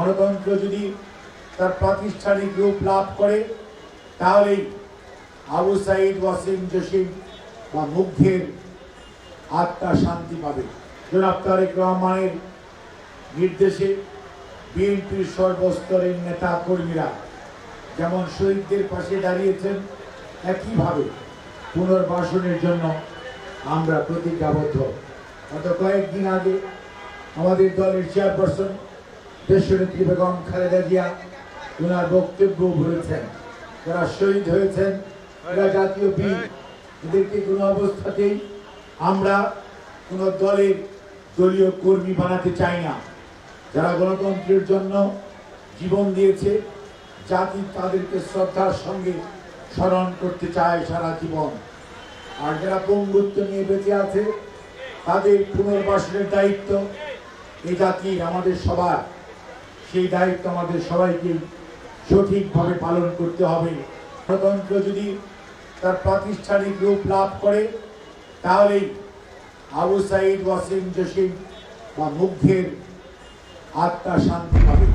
গণতন্ত্র যদি তার প্রাতিষ্ঠানিক রূপ লাভ করে, তাহলেই আবু সাইদ, ওয়াসিম, জসিম বা মুগ্ধের আত্মা শান্তি পাবে। জনাব তারেক রহমানের নির্দেশে বিএনপির সর্বস্তরের নেতা কর্মীরা যেমন শহীদদের পাশে দাঁড়িয়েছেন, একইভাবে পুনর্বাসনের জন্য আমরা প্রতিজ্ঞাবদ্ধ। গত কয়েকদিন আগে আমাদের দলের চেয়ারপারসন দেশনেত্রী বেগম খালেদা জিয়া ওনার বক্তব্য বলেছেন যারা শহীদ হয়েছেন। এরা জাতীয় বীর এদেরকে কোনো অবস্থাতেই আমরা কোনো দলের দলীয় কর্মী বানাতে চাই না। যারা গণতন্ত্রের জন্য জীবন দিয়েছে, জাতি তাদেরকে শ্রদ্ধার সঙ্গে স্মরণ করতে চায় সারা জীবন। আর যারা পঙ্গুত্ব নিয়ে বেঁচে আছে, তাদের পুনর্বাসনের দায়িত্ব এ জাতির, আমাদের সবার। সেই দায়িত্ব আমাদের সবাইকে সঠিকভাবে পালন করতে হবে। স্বতন্ত্র যদি তার প্রাতিষ্ঠানিক রূপ লাভ করে, তাহলেই আবু সাইদ ওয়াসিম জসিম বা মুগ্ধের আত্মা শান্তি পাবে।